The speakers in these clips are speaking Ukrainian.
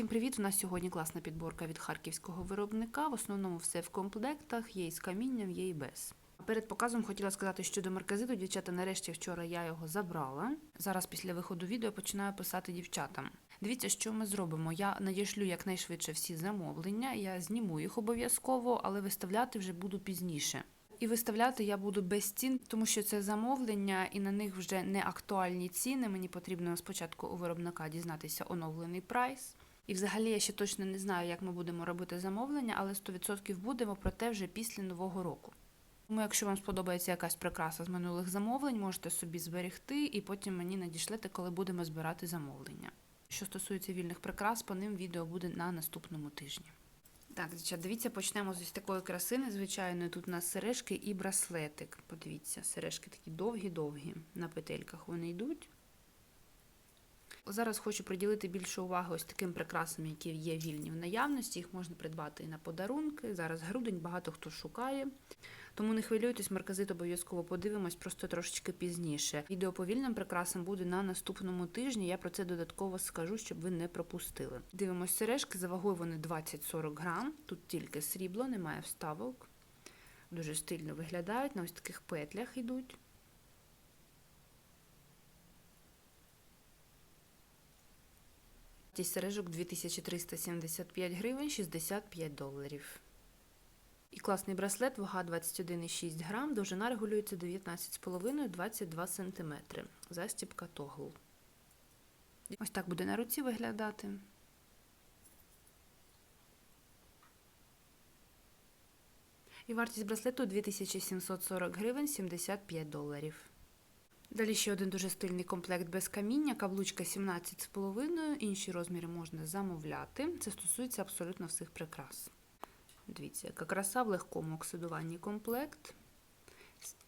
Всім привіт! У нас сьогодні класна підборка від харківського виробника. В основному все в комплектах, є з камінням, є і без. Перед показом хотіла сказати щодо марказиту. Дівчата, нарешті вчора я його забрала. Зараз після виходу відео починаю писати дівчатам. Дивіться, що ми зробимо. Я надішлю якнайшвидше всі замовлення, я зніму їх обов'язково, але виставляти вже буду пізніше. І виставляти я буду без цін, тому що це замовлення, і на них вже не актуальні ціни. Мені потрібно спочатку у виробника дізнатися оновлений прайс. І взагалі я ще точно не знаю, як ми будемо робити замовлення, але 100% будемо, проте вже після нового року. Тому, якщо вам сподобається якась прикраса з минулих замовлень, можете собі зберегти і потім мені надішлете, коли будемо збирати замовлення. Що стосується вільних прикрас, по ним відео буде на наступному тижні. Так, дівчат, дивіться, почнемо з ось такої краси незвичайної. Тут у нас сережки і браслетик. Подивіться, сережки такі довгі-довгі. На петельках вони йдуть. Зараз хочу приділити більше уваги ось таким прикрасам, які є вільні в наявності. Їх можна придбати і на подарунки. Зараз грудень, багато хто шукає. Тому не хвилюйтесь, марказит обов'язково подивимось, просто трошечки пізніше. Відео по вільним прикрасам буде на наступному тижні. Я про це додатково скажу, щоб ви не пропустили. Дивимось сережки, за вагою вони 20-40 грам. Тут тільки срібло, немає вставок. Дуже стильно виглядають, на ось таких петлях йдуть. Ті сережок 2375 гривень, 65 доларів. І класний браслет, вага 21,6 грам, довжина регулюється 19,5-22 см. Застібка тогл. Ось так буде на руці виглядати. І вартість браслету 2740 гривень 75 доларів. Далі ще один дуже стильний комплект без каміння, каблучка 17,5, інші розміри можна замовляти. Це стосується абсолютно всіх прикрас. Дивіться, яка краса в легкому оксидуванні комплект.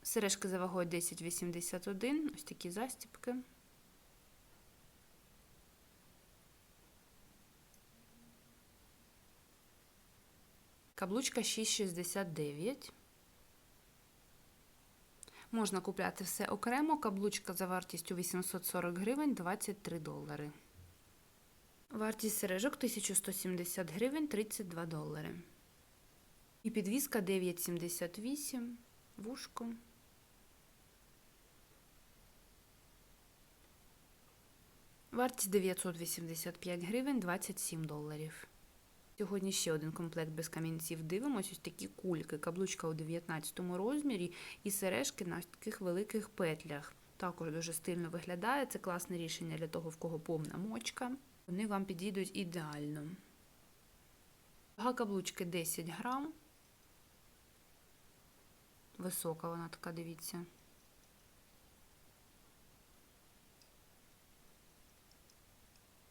Сережки за вагою 10,81, ось такі застіпки. Каблучка 6,69. Можна купляти все окремо. Каблучка за вартістю 840 гривень 23 долари. Вартість сережок 1170 гривень 32 долари. І підвіска 9,78, вушко. Вартість 985 гривень 27 доларів. Сьогодні ще один комплект без камінців. Дивимось ось такі кульки. Каблучка у 19 розмірі і сережки на таких великих петлях. Також дуже стильно виглядає. Це класне рішення для того, в кого повна мочка. Вони вам підійдуть ідеально. Вага каблучки 10 грам. Висока вона така, дивіться.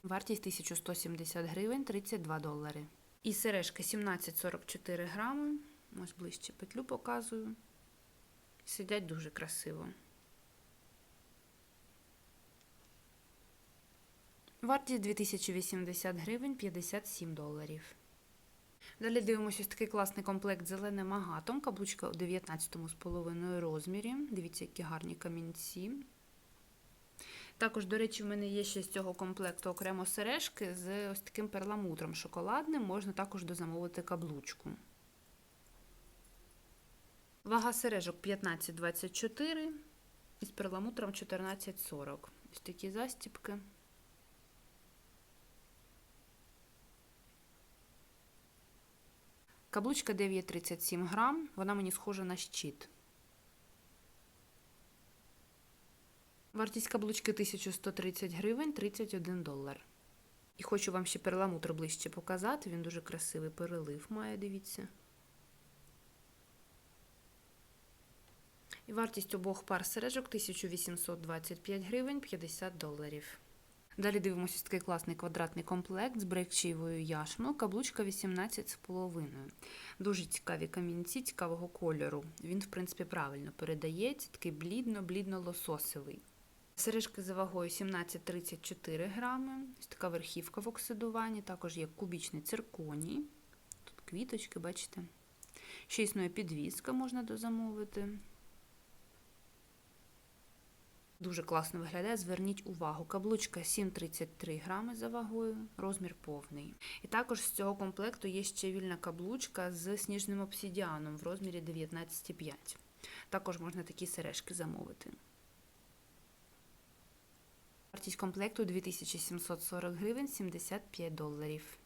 Вартість 1170 гривень 32 долари. І сережка 17,44 грами. Ось ближче петлю показую. Сидять дуже красиво. Вартість 2080 гривень 57 доларів. Далі дивимося ось такий класний комплект зеленим агатом. Каблучка у 19,5 розмірі. Дивіться, які гарні камінці. Також, до речі, в мене є ще з цього комплекту окремо сережки з ось таким перламутром шоколадним. Можна також дозамовити каблучку. Вага сережок 15,24 і з перламутром 14,40. Ось такі застіпки. Каблучка 9,37 грам, вона мені схожа на щит. Вартість каблучки 1130 гривень 31 долар. І хочу вам ще перламутр ближче показати. Він дуже красивий перелив має, дивіться. І вартість обох пар сережок 1825 гривень 50 доларів. Далі дивимося такий класний квадратний комплект з брейкчивою яшмою, каблучка 18,5. Дуже цікаві камінці цікавого кольору. Він, в принципі, правильно передається, такий блідно-блідно-лососовий. Сережки за вагою 17,34 грами. Ось така верхівка в оксидуванні, також є кубічний цирконій. Тут квіточки, бачите. Ще існує підвіска, можна дозамовити. Дуже класно виглядає. Зверніть увагу. Каблучка 7,33 грами за вагою, розмір повний. І також з цього комплекту є ще вільна каблучка з сніжним обсідіаном в розмірі 19,5. Також можна такі сережки замовити. Вартість комплекту 2740 гривень 75 доларів.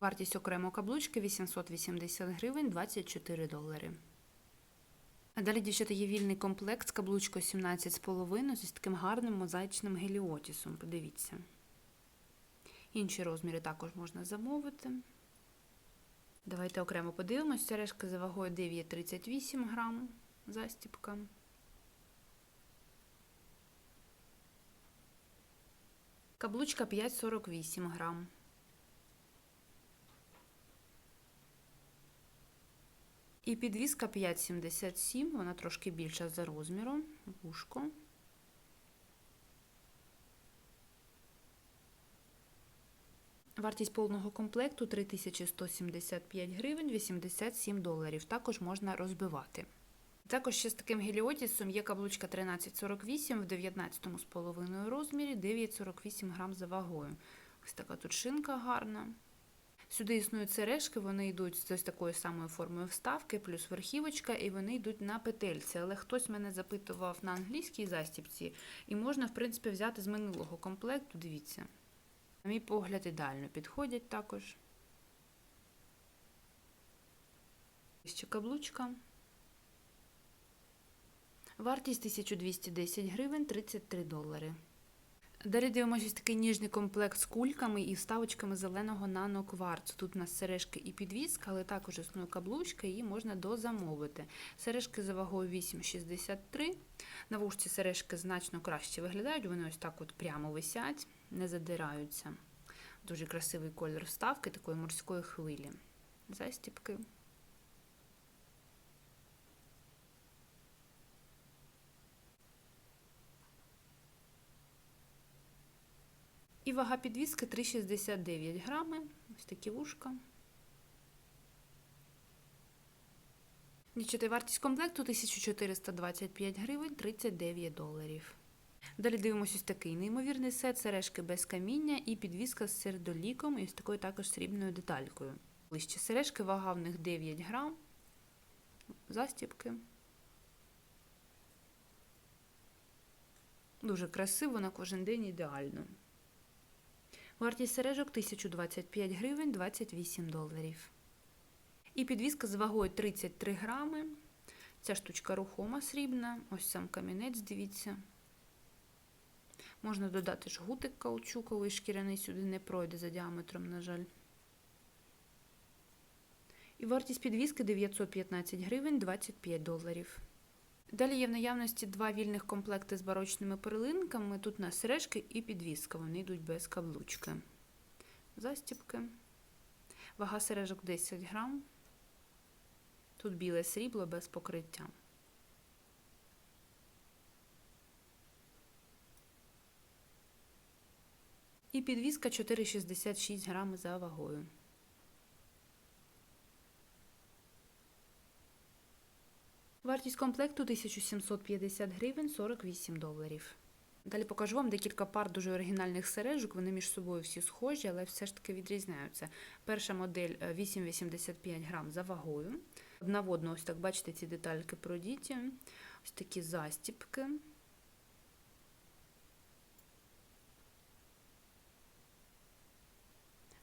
Вартість окремо каблучки 880 гривень 24 долари. А далі, дівчата, є вільний комплект з каблучкою 17,5 з таким гарним мозаїчним геліотісом. Подивіться. Інші розміри також можна замовити. Давайте окремо подивимось. Сережка за вагою 9,38 грам. Застіпка. Каблучка 5,48 грам. І підвіска 5,77, вона трошки більша за розміром, вушко. Вартість повного комплекту 3175 гривень 87 доларів. Також можна розбивати. Також ще з таким геліотісом є каблучка 1348 в 19,5 розмірі, 9,48 грам за вагою. Ось така тут шинка гарна. Сюди існують сережки, вони йдуть з ось такою самою формою вставки, плюс верхівочка, і вони йдуть на петельці. Але хтось мене запитував на англійській застіпці, і можна, в принципі, взяти з минулого комплекту. Дивіться. На мій погляд, ідеально підходять також. Ще каблучка. Вартість 1210 гривень 33 долари. Далі дивимося ось такий ніжний комплект з кульками і вставочками зеленого нанокварцу. Тут у нас сережки і підвіска, але також існує каблучка, її можна дозамовити. Сережки за вагою 8,63. На вушці сережки значно краще виглядають, вони ось так от прямо висять, не задираються. Дуже красивий колір вставки такої морської хвилі. Застіпки. І вага підвіски 3,69 грами. Ось такі вушка. Дівчата, вартість комплекту 1425 гривень 39 доларів. Далі дивимося ось такий неймовірний сет, сережки без каміння і підвіска з сердоліком і з такою також срібною деталькою. Ближче сережки, вага в них 9 грам. Застіпки. Дуже красиво на кожен день ідеально. Вартість сережок 1025 гривень 28 доларів. І підвіска з вагою 33 грами. Ця штучка рухома срібна. Ось сам камінець, дивіться. Можна додати жгутик каучуковий, шкіряний сюди не пройде за діаметром, на жаль. І вартість підвіски 915 гривень 25 доларів. Далі є в наявності два вільних комплекти з барочними перлинками. Тут у нас сережки і підвіска, вони йдуть без каблучки. Застіпки. Вага сережок 10 грам. Тут біле срібло без покриття. І підвіска 4,66 грами за вагою. Вартість комплекту 1750 гривень 48 доларів. Далі покажу вам декілька пар дуже оригінальних сережок. Вони між собою всі схожі, але все ж таки відрізняються. Перша модель 8,85 грам за вагою. Одна в ось так, бачите, ці детальки продіті. Ось такі застіпки.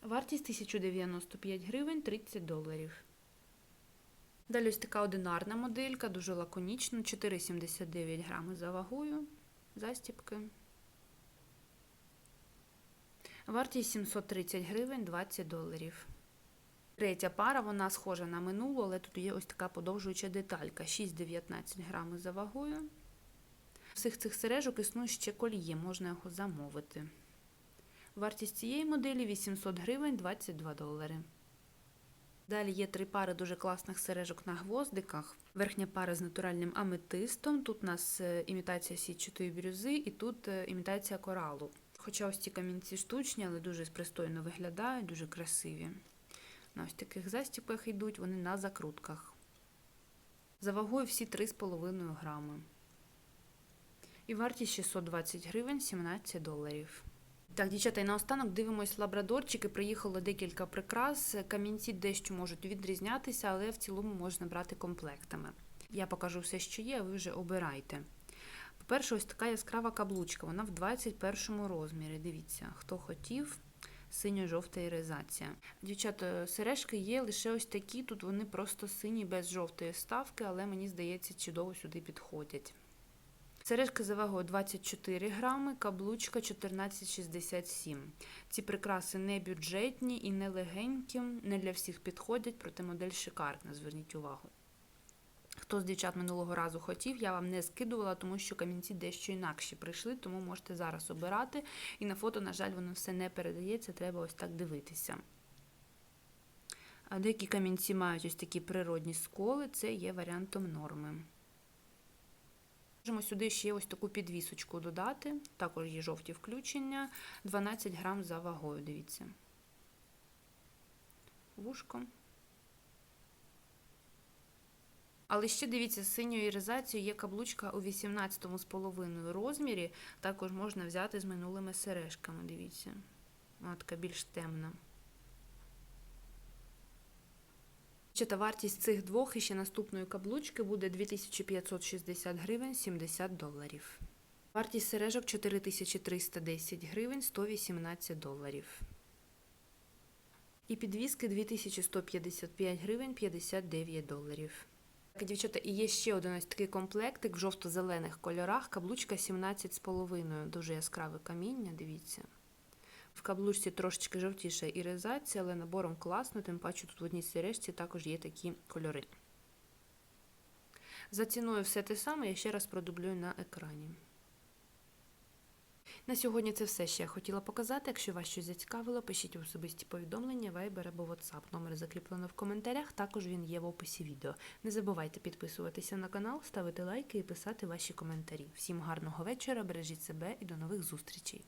Вартість 1095 гривень 30 доларів. Далі ось така одинарна моделька, дуже лаконічна, 4,79 грами за вагою. Застіпки. Вартість 730 гривень 20 доларів. Третя пара, вона схожа на минулу, але тут є ось така подовжуюча деталька. 6,19 грами за вагою. Всіх цих сережок існує ще кольє, можна його замовити. Вартість цієї моделі 800 гривень 22 долари. Далі є три пари дуже класних сережок на гвоздиках. Верхня пара з натуральним аметистом. Тут у нас імітація сітчатої бірюзи і тут імітація коралу. Хоча ось ці камінці штучні, але дуже пристойно виглядають, дуже красиві. На ось таких застіпах йдуть, вони на закрутках. За вагою всі 3,5 грами. І вартість 620 гривень 17 доларів. Так, дівчата, і наостанок дивимось лабрадорчики. Приїхало декілька прикрас. Камінці дещо можуть відрізнятися, але в цілому можна брати комплектами. Я покажу все, що є, а ви вже обирайте. По-перше, ось така яскрава каблучка. Вона в 21 розмірі. Дивіться, хто хотів. Синьо-жовта іризація. Дівчата, сережки є лише ось такі. Тут вони просто сині без жовтої ставки, але мені здається, чудово сюди підходять. Сережки за вагою 24 грами, каблучка 14,67. Ці прикраси не бюджетні і не легенькі, не для всіх підходять, проте модель шикарна, зверніть увагу. Хто з дівчат минулого разу хотів, я вам не скидувала, тому що камінці дещо інакші прийшли, тому можете зараз обирати. І на фото, на жаль, воно все не передається, треба ось так дивитися. А деякі камінці мають ось такі природні сколи, це є варіантом норми. Можемо сюди ще ось таку підвісочку додати, також є жовті включення, 12 грам за вагою, дивіться. Вушко. Але ще дивіться, з синьою іризацією є каблучка у 18,5 розмірі. Також можна взяти з минулими сережками, дивіться. Вона така більш темна. Ще та вартість цих двох і ще наступної каблучки буде 2560 гривень 70 доларів. Вартість сережок 4310 гривень 118 доларів. І підвіски 2155 гривень 59 доларів. Так, дівчата, і є ще один ось такий комплектик в жовто-зелених кольорах. Каблучка 17,5. Дуже яскраве каміння, дивіться. В каблучці трошечки жовтіша іризація, але набором класно, тим паче тут в одній сережці також є такі кольори. За ціною все те саме, я ще раз продублюю на екрані. На сьогодні це все, що я хотіла показати. Якщо вас щось зацікавило, пишіть в особисті повідомлення, Viber або WhatsApp. Номер закріплено в коментарях, також він є в описі відео. Не забувайте підписуватися на канал, ставити лайки і писати ваші коментарі. Всім гарного вечора, бережіть себе і до нових зустрічей!